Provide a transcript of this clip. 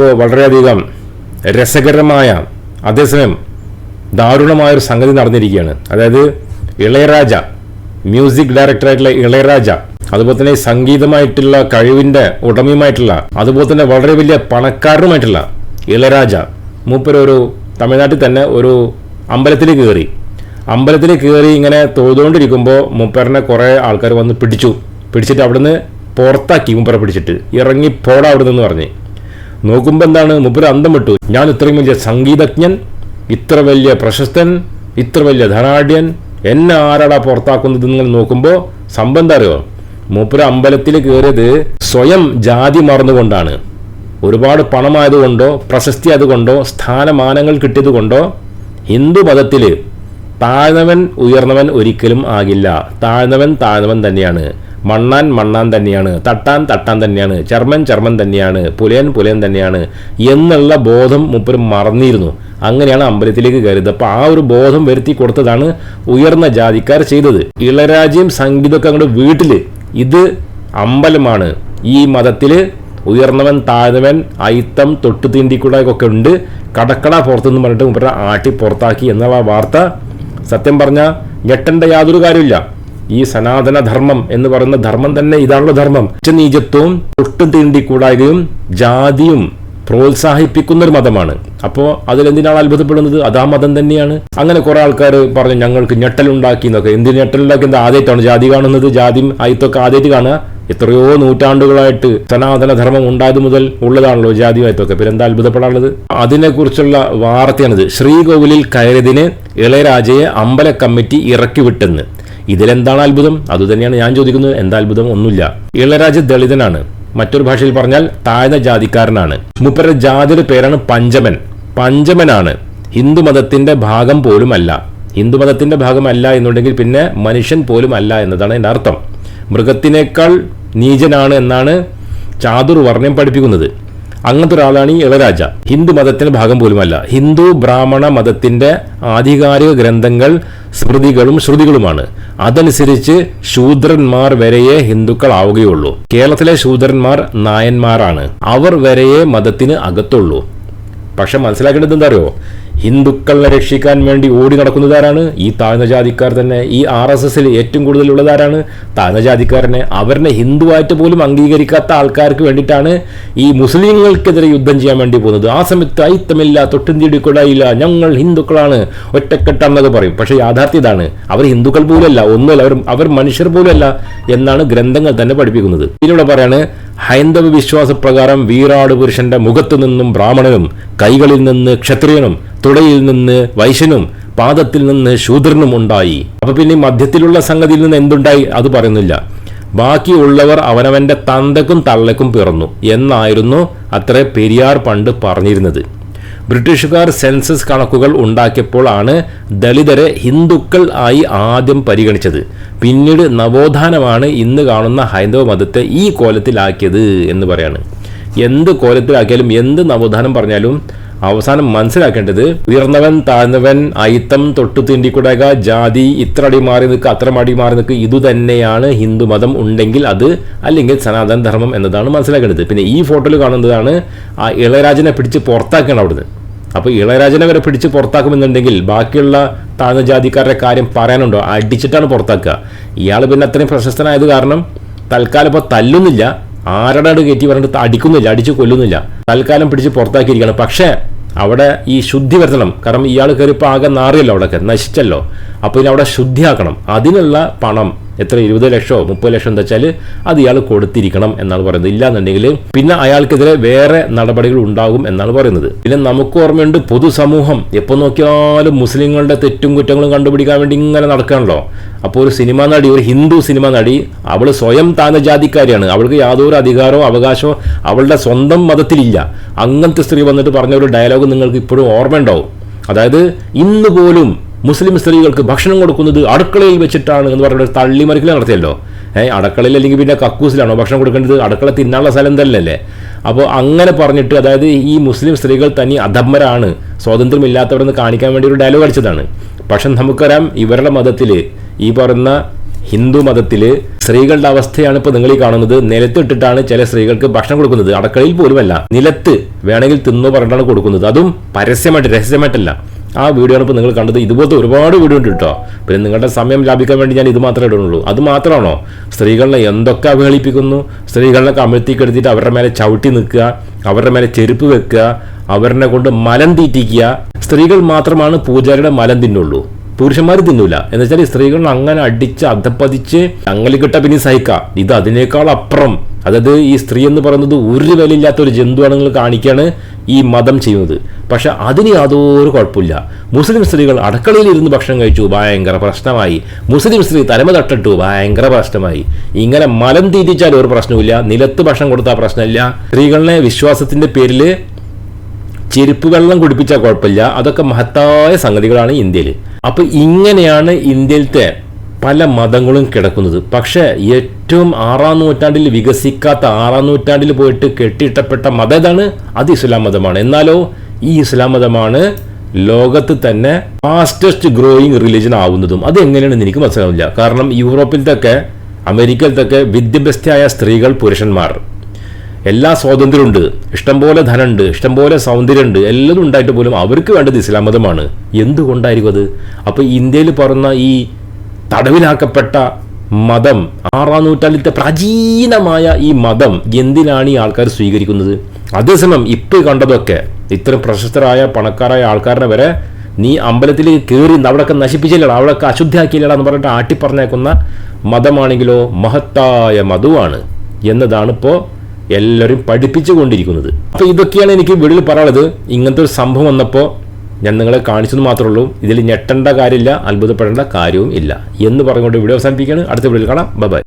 ഇപ്പോൾ വളരെയധികം രസകരമായ അതേസമയം ദാരുണമായൊരു സംഗതി നടന്നിരിക്കുകയാണ്. അതായത് ഇളയരാജ മ്യൂസിക് ഡയറക്ടറായിട്ടുള്ള ഇളയരാജ അതുപോലെ തന്നെ സംഗീതമായിട്ടുള്ള കഴിവിന്റെ ഉടമയുമായിട്ടുള്ള അതുപോലെ തന്നെ വളരെ വലിയ പണക്കാരനുമായിട്ടുള്ള ഇളയരാജ മൂപ്പരൊരു തമിഴ്നാട്ടിൽ തന്നെ ഒരു അമ്പലത്തിൽ കയറി. അമ്പലത്തിൽ കയറി ഇങ്ങനെ തോതുകൊണ്ടിരിക്കുമ്പോൾ മൂപ്പരനെ കുറേ ആൾക്കാർ വന്ന് പിടിച്ചു. പിടിച്ചിട്ട് അവിടുന്ന് പുറത്താക്കി മൂപ്പറെ പിടിച്ചിട്ട്. ഇറങ്ങി പോടാ അവിടെ നിന്ന് പറഞ്ഞ്. നോക്കുമ്പോൾ എന്താണ്? മൂപ്പര് അന്തം വിട്ടു. ഞാൻ ഇത്രയും വലിയ സംഗീതജ്ഞൻ ഇത്ര വലിയ പ്രശസ്തൻ ഇത്ര വലിയ ധനാഢ്യൻ എന്നെ ആരാടാ പുറത്താക്കുന്നത് നിങ്ങൾ നോക്കുമ്പോൾ സംബന്ധം അറിയോ? മൂപ്പര് അമ്പലത്തിൽ കയറിയത് സ്വയം ജാതി മറന്നുകൊണ്ടാണ്. ഒരുപാട് പണമായതുകൊണ്ടോ പ്രശസ്തി ആയതുകൊണ്ടോ സ്ഥാനമാനങ്ങൾ കിട്ടിയതുകൊണ്ടോ ഹിന്ദു മതത്തിൽ താഴ്ന്നവൻ ഉയർന്നവൻ ഒരിക്കലും ആകില്ല. താഴ്ന്നവൻ താഴ്ന്നവൻ തന്നെയാണ്. മണ്ണാൻ മണ്ണാൻ തന്നെയാണ് തട്ടാൻ തട്ടാൻ തന്നെയാണ് ചർമ്മൻ ചർമ്മൻ തന്നെയാണ് പുലയൻ പുലയൻ തന്നെയാണ് എന്നുള്ള ബോധം മുപ്പര് മറന്നിരുന്നു. അങ്ങനെയാണ് അമ്പലത്തിലേക്ക് കയറിയത്. അപ്പോൾ ആ ഒരു ബോധം വരുത്തി കൊടുത്തതാണ് ഉയർന്ന ജാതിക്കാർ ചെയ്തത്. ഇളരാജ്യം സംഗീതമൊക്കെ അങ്ങോട്ട് വീട്ടിൽ ഇത് അമ്പലമാണ്. ഈ മതത്തിൽ ഉയർന്നവൻ താഴ്ന്നവൻ അയിത്തം തൊട്ടു തീണ്ടിക്കൂടൊക്കെ ഉണ്ട്. കടക്കട പുറത്തുനിന്ന് പറഞ്ഞിട്ട് മുപ്പര ആട്ടി പുറത്താക്കി എന്നുള്ള വാർത്ത. സത്യം പറഞ്ഞാൽ ഞെട്ടേണ്ട യാതൊരു കാര്യമില്ല ഈ സനാതന ധർമ്മം എന്ന് പറയുന്ന ധർമ്മം തന്നെ ഇതാണല്ലോ ധർമ്മം. ഉച്ചനീചത്വവും ഒട്ടും തീണ്ടിക്കൂടായകയും ജാതിയും പ്രോത്സാഹിപ്പിക്കുന്ന ഒരു മതമാണ്. അപ്പോൾ അതിലെന്തിനാണ് അത്ഭുതപ്പെടുന്നത്? അത് മതം തന്നെയാണ്. അങ്ങനെ കുറെ ആൾക്കാർ പറഞ്ഞു ഞങ്ങൾക്ക് ഞെട്ടലുണ്ടാക്കി എന്നൊക്കെ. എന്തിന് ഞെട്ടലുണ്ടാക്കി? എന്താ ആദ്യമായിട്ടാണ് ജാതി കാണുന്നത്? ജാതിയും ആയിത്തൊക്കെ ആദ്യമായിട്ട് കാണുക? എത്രയോ നൂറ്റാണ്ടുകളായിട്ട് സനാതന ധർമ്മം ഉണ്ടായത് മുതൽ ഉള്ളതാണല്ലോ ജാതിയുമായിട്ടൊക്കെ പിന്നെ എന്താ അത്ഭുതപ്പെടാനുള്ളത്? അതിനെക്കുറിച്ചുള്ള വാർത്തയാണിത്. ശ്രീകോവിലിൽ കയറിയതിന് ഇളയരാജയെ അമ്പല കമ്മിറ്റി ഇറക്കി വിട്ടെന്ന് ഇതിലെന്താണ് അത്ഭുതം? അതുതന്നെയാണ് ഞാൻ ചോദിക്കുന്നത്. എന്താ അത്ഭുതം? ഒന്നുമില്ല. ഇളരാജ ദളിതനാണ്. മറ്റൊരു ഭാഷയിൽ പറഞ്ഞാൽ താഴ്ന്ന ജാതിക്കാരനാണ്. മുപ്പരുടെ ജാതിയുടെ പേരാണ് പഞ്ചമൻ. പഞ്ചമനാണ്. ഹിന്ദു മതത്തിന്റെ ഭാഗം പോലുമല്ല. ഹിന്ദു മതത്തിന്റെ ഭാഗമല്ല എന്നുണ്ടെങ്കിൽ പിന്നെ മനുഷ്യൻ പോലും അല്ല എന്നതാണ് എന്റെ അർത്ഥം. മൃഗത്തിനേക്കാൾ നീചനാണ് എന്നാണ് ചാതുർ വർണയം പഠിപ്പിക്കുന്നത്. അങ്ങനത്തെ ഒരാളാണ് ഈ ഇളരാജ. ഹിന്ദു മതത്തിന്റെ ഭാഗം പോലുമല്ല. ഹിന്ദു ബ്രാഹ്മണ മതത്തിന്റെ ആധികാരിക ഗ്രന്ഥങ്ങൾ സ്മൃതികളും ശ്രുതികളുമാണ്. അതനുസരിച്ച് ശൂദ്രന്മാർ വരെയേ ഹിന്ദുക്കളാവുകയുള്ളൂ. കേരളത്തിലെ ശൂദ്രന്മാർ നായന്മാരാണ്. അവർ വരെയേ മതത്തിന് അകത്തുള്ളൂ. പക്ഷെ മനസ്സിലാക്കേണ്ടത് എന്താ അറിയോ? ഹിന്ദുക്കളെ രക്ഷിക്കാൻ വേണ്ടി ഓടി നടക്കുന്നതാരാണ്? ഈ താഴ്ന്ന ജാതിക്കാർ തന്നെ. ഈ ആർ എസ് എസിൽ ഏറ്റവും കൂടുതൽ ഉള്ളതാരാണ് താഴ്ന്ന ജാതിക്കാരനെ അവരെ ഹിന്ദുവായിട്ട് പോലും അംഗീകരിക്കാത്ത ആൾക്കാർക്ക് വേണ്ടിയിട്ടാണ് ഈ മുസ്ലിങ്ങൾക്കെതിരെ യുദ്ധം ചെയ്യാൻ വേണ്ടി പോകുന്നത്. ആ സമയത്ത് ഐത്തമില്ല തൊട്ടും തീടിക്കൊടയില്ല ഞങ്ങൾ ഹിന്ദുക്കളാണ് ഒറ്റക്കെട്ടാണെന്നൊക്കെ പറയും. പക്ഷേ യാഥാർത്ഥ്യം ഇതാണ്. അവർ ഹിന്ദുക്കൾ പോലുമല്ല ഒന്നുമല്ല അവർ അവർ മനുഷ്യർ പോലുമല്ല എന്നാണ് ഗ്രന്ഥങ്ങൾ തന്നെ പഠിപ്പിക്കുന്നത്. ഇതിലൂടെ പറയാണ് ഹൈന്ദവ വിശ്വാസപ്രകാരം വീറാട് പുരുഷന്റെ മുഖത്തു നിന്നും ബ്രാഹ്മണനും കൈകളിൽ നിന്ന് ക്ഷത്രിയനും തുടയിൽ നിന്ന് വൈശനും പാദത്തിൽ നിന്ന് ശൂദ്രനും ഉണ്ടായി. അപ്പൊ പിന്നെ മധ്യത്തിലുള്ള സംഗതിയിൽ നിന്ന് എന്തുണ്ടായി? അത് പറയുന്നില്ല. ബാക്കിയുള്ളവർ അവനവന്റെ തന്തക്കും തള്ളക്കും പിറന്നു. എന്നായിരുന്നു അത്ര പെരിയാർ പണ്ട് പറഞ്ഞിരുന്നത്. ബ്രിട്ടീഷുകാർ സെൻസസ് കണക്കുകൾ ഉണ്ടാക്കിയപ്പോൾ ആണ് ദളിതരെ ഹിന്ദുക്കൾ ആയി ആദ്യം പരിഗണിച്ചത്. പിന്നീട് നവോത്ഥാനമാണ് ഇന്ന് കാണുന്ന ഹൈന്ദവ മതത്തെ ഈ കോലത്തിലാക്കിയത് എന്ന് പറയാണ്. എന്ത് കോലത്തിലാക്കിയാലും എന്ത് നവോത്ഥാനം പറഞ്ഞാലും അവസാനം മനസ്സിലാക്കേണ്ടത് ഉയർന്നവൻ താഴ്ന്നവൻ അയിത്തം തൊട്ടു തീണ്ടിക്കുടക ജാതി ഇത്ര അടി മാറി നിൽക്കുക അത്ര അടി മാറി നിൽക്കുക ഇതുതന്നെയാണ് ഹിന്ദു മതം ഉണ്ടെങ്കിൽ അത് അല്ലെങ്കിൽ സനാതന ധർമ്മം എന്നതാണ് മനസ്സിലാക്കേണ്ടത്. പിന്നെ ഈ ഫോട്ടോയിൽ കാണുന്നതാണ് ആ ഇളയരാജനെ പിടിച്ച് പുറത്താക്കണം അവിടുന്ന്. അപ്പോൾ ഇളയരാജനെ വരെ പിടിച്ച് പുറത്താക്കുമെന്നുണ്ടെങ്കിൽ ബാക്കിയുള്ള താഴ്ന്ന ജാതിക്കാരുടെ കാര്യം പറയാനുണ്ടോ? അടിച്ചിട്ടാണ് പുറത്താക്കുക. ഇയാൾ പിന്നെ അത്രയും പ്രശസ്തനായത് കാരണം തൽക്കാലം ഇപ്പോൾ തല്ലുന്നില്ല. ആരുടെ കയറ്റി പറഞ്ഞിട്ട് അടിക്കുന്നില്ല അടിച്ച് കൊല്ലുന്നില്ല. തൽക്കാലം പിടിച്ച് പുറത്താക്കിയിരിക്കുകയാണ്. പക്ഷേ അവിടെ ഈ ശുദ്ധി വരുത്തണം. കാരണം ഇയാൾ കയറിപ്പോൾ ആകെ നാറിയല്ലോ അവിടെ നശിച്ചല്ലോ. അപ്പോൾ ഇനി അവിടെ ശുദ്ധിയാക്കണം. അതിനുള്ള പണം എത്ര ഇരുപത് ലക്ഷമോ മുപ്പത് ലക്ഷം എന്താ വെച്ചാൽ അത് ഇയാൾ കൊടുത്തിരിക്കണം എന്നാണ് പറയുന്നത്. ഇല്ലാന്നുണ്ടെങ്കിൽ പിന്നെ അയാൾക്കെതിരെ വേറെ നടപടികൾ ഉണ്ടാകും എന്നാണ് പറയുന്നത്. പിന്നെ നമുക്ക് ഓർമ്മയുണ്ട് പൊതുസമൂഹം എപ്പോൾ നോക്കിയാലും മുസ്ലിങ്ങളുടെ തെറ്റും കുറ്റങ്ങളും കണ്ടുപിടിക്കാൻ വേണ്ടി ഇങ്ങനെ നടക്കുകയാണല്ലോ. അപ്പോൾ ഒരു സിനിമാ നടി ഒരു ഹിന്ദു സിനിമാ നടി അവൾ സ്വയം താന്ന ജാതിക്കാരിയാണ്. അവൾക്ക് യാതൊരു അധികാരമോ അവകാശമോ അവളുടെ സ്വന്തം മതത്തിലില്ല. അങ്ങനത്തെ സ്ത്രീ വന്നിട്ട് പറഞ്ഞ ഒരു ഡയലോഗ് നിങ്ങൾക്ക് ഇപ്പോഴും ഓർമ്മയുണ്ടാവും. അതായത് ഇന്ന് പോലും മുസ്ലിം സ്ത്രീകൾക്ക് ഭക്ഷണം കൊടുക്കുന്നത് അടുക്കളയിൽ വെച്ചിട്ടാണ് എന്ന് പറഞ്ഞിട്ട് തള്ളിമറിക്കൽ നടത്തിയല്ലോ. ഏഹ് അടുക്കളയിൽ അല്ലെങ്കിൽ പിന്നെ കക്കൂസിലാണോ ഭക്ഷണം കൊടുക്കേണ്ടത്? അടുക്കള തിന്നാനുള്ള സ്ഥലം തന്നെയല്ലേ. അപ്പോൾ അങ്ങനെ പറഞ്ഞിട്ട് അതായത് ഈ മുസ്ലിം സ്ത്രീകൾ തനി അധമ്മരാണ്. സ്വാതന്ത്ര്യമില്ലാത്തവരെന്ന് കാണിക്കാൻ വേണ്ടി ഒരു ഡയലോഗ് അടിച്ചതാണ്. പക്ഷെ നമുക്കറിയാം ഇവരുടെ മതത്തിൽ ഈ പറയുന്ന ഹിന്ദു മതത്തിൽ സ്ത്രീകളുടെ അവസ്ഥയാണ് ഇപ്പോൾ നിങ്ങൾ ഈ കാണുന്നത്. നിലത്തിട്ടിട്ടാണ് ചില സ്ത്രീകൾക്ക് ഭക്ഷണം കൊടുക്കുന്നത്. അടക്കളയിൽ പോലുമല്ല. നിലത്ത് വേണമെങ്കിൽ തിന്നു പറഞ്ഞിട്ടാണ് കൊടുക്കുന്നത്. അതും പരസ്യമായിട്ട് രഹസ്യമായിട്ടല്ല. ആ വീഡിയോ ആണ് ഇപ്പോൾ നിങ്ങൾ കണ്ടത്. ഇതുപോലത്തെ ഒരുപാട് വീഡിയോ ഉണ്ട് കേട്ടോ പിന്നെ നിങ്ങളുടെ സമയം ലാഭിക്കാൻ വേണ്ടി ഞാൻ ഇത് മാത്രമേ ഇടുന്നുള്ളൂ. അത് മാത്രമാണോ? സ്ത്രീകളെ എന്തൊക്കെ അവഹേളിപ്പിക്കുന്നു? സ്ത്രീകളെ കമിഴ്ത്തി കെടുത്തിട്ട് അവരുടെ മേലെ ചവിട്ടി നിൽക്കുക അവരുടെ മേലെ ചെരുപ്പ് വെക്കുക അവരെ കൊണ്ട് മലം തീറ്റിക്കുക. സ്ത്രീകൾ മാത്രമാണ് പൂജാരിയുടെ മലം തിന്നുള്ളൂ. പുരുഷന്മാർ തിന്നൂല. എന്ന് വെച്ചാൽ സ്ത്രീകൾ അങ്ങനെ അടിച്ച് അധപ്പതിച്ച് അങ്ങനെ കിട്ട പിന്നെ സഹിക്കാം. ഇത് അതിനേക്കാൾ അപ്പുറം. അതായത് ഈ സ്ത്രീ എന്ന് പറയുന്നത് ഒരു വിലയില്ലാത്ത ഒരു ജന്തുവാണ് നിങ്ങൾ കാണിക്കാണ് ഈ മതം ചെയ്യുന്നത്. പക്ഷെ അതിന് യാതൊരു കുഴപ്പമില്ല. മുസ്ലിം സ്ത്രീകൾ അടുക്കളയിൽ ഇരുന്ന് ഭക്ഷണം കഴിച്ചു ഭയങ്കര പ്രശ്നമായി. മുസ്ലിം സ്ത്രീ തലമ തട്ടിട്ടു ഭയങ്കര പ്രശ്നമായി. ഇങ്ങനെ മലം തീറ്റിച്ചാൽ ഒരു പ്രശ്നമില്ല നിലത്ത് ഭക്ഷണം കൊടുത്താൽ പ്രശ്നമില്ല. സ്ത്രീകളെ വിശ്വാസത്തിന്റെ പേരിൽ ചെരുപ്പ് വെള്ളം കുടിപ്പിച്ചാൽ കുഴപ്പമില്ല. അതൊക്കെ മഹത്തായ സംഗതികളാണ് ഇന്ത്യയിൽ അപ്പോൾ ഇങ്ങനെയാണ് ഇന്ത്യയിലത്തെ പല മതങ്ങളും കിടക്കുന്നത്. പക്ഷേ ഏറ്റവും ആറാം നൂറ്റാണ്ടിൽ വികസിക്കാത്ത ആറാം നൂറ്റാണ്ടിൽ പോയിട്ട് കെട്ടിയിട്ടപ്പെട്ട മതം ഏതാണ്? അത് ഇസ്ലാം മതമാണ്. എന്നാലോ ഈ ഇസ്ലാം മതമാണ് ലോകത്ത് തന്നെ ഫാസ്റ്റസ്റ്റ് ഗ്രോയിങ് റിലീജൻ ആവുന്നതും. അത് എങ്ങനെയാണെന്ന് എനിക്ക് മനസ്സിലാവില്ല കാരണം യൂറോപ്പിലത്തൊക്കെ അമേരിക്കയിലത്തൊക്കെ വിദ്യാഭ്യസ്തയായ സ്ത്രീകൾ പുരുഷന്മാർ. എല്ലാ സ്വാതന്ത്ര്യമുണ്ട്. ഇഷ്ടംപോലെ ധനമുണ്ട് ഇഷ്ടംപോലെ സൗന്ദര്യമുണ്ട്. എല്ലതും ഉണ്ടായിട്ട് പോലും അവർക്ക് വേണ്ടത് ഇസ്ലാം മതമാണ്. എന്തുകൊണ്ടായിരിക്കും അത്? അപ്പോൾ ഇന്ത്യയിൽ പറഞ്ഞ ഈ തടവിലാക്കപ്പെട്ട മതം ആറാം നൂറ്റാണ്ടിലത്തെ പ്രാചീനമായ ഈ മതം എന്തിനാണ് ഈ ആൾക്കാർ സ്വീകരിക്കുന്നത്? അതേസമയം ഇപ്പോൾ കണ്ടതൊക്കെ ഇത്രയും പ്രശസ്തരായ പണക്കാരായ ആൾക്കാരുടെ വരെ നീ അമ്പലത്തിൽ കയറി അവിടെയൊക്കെ നശിപ്പിച്ചില്ലടാ അവിടെയൊക്കെ അശുദ്ധിയാക്കിയില്ലടാ എന്ന് പറഞ്ഞിട്ട് ആട്ടിപ്പറഞ്ഞേക്കുന്ന മതമാണെങ്കിലോ മഹത്തായ മതമാണ് എന്നതാണ് ഇപ്പോൾ എല്ലാവരും പഠിപ്പിച്ചു കൊണ്ടിരിക്കുന്നത് അപ്പോൾ ഇതൊക്കെയാണ് എനിക്ക് വീട്ടിൽ പറയാനുള്ളത്. ഇങ്ങനത്തെ ഒരു സംഭവം വന്നപ്പോൾ ഞാൻ നിങ്ങളെ കാണിച്ചെന്ന് മാത്രമേ ഉള്ളൂ. ഇതിൽ ഞെട്ടേണ്ട കാര്യമില്ല അത്ഭുതപ്പെടേണ്ട കാര്യവും ഇല്ല. എന്ന് പറഞ്ഞുകൊണ്ട് വീഡിയോ അവസാനിപ്പിക്കുകയാണ്. അടുത്ത വീഡിയോയിൽ കാണാം. ബൈ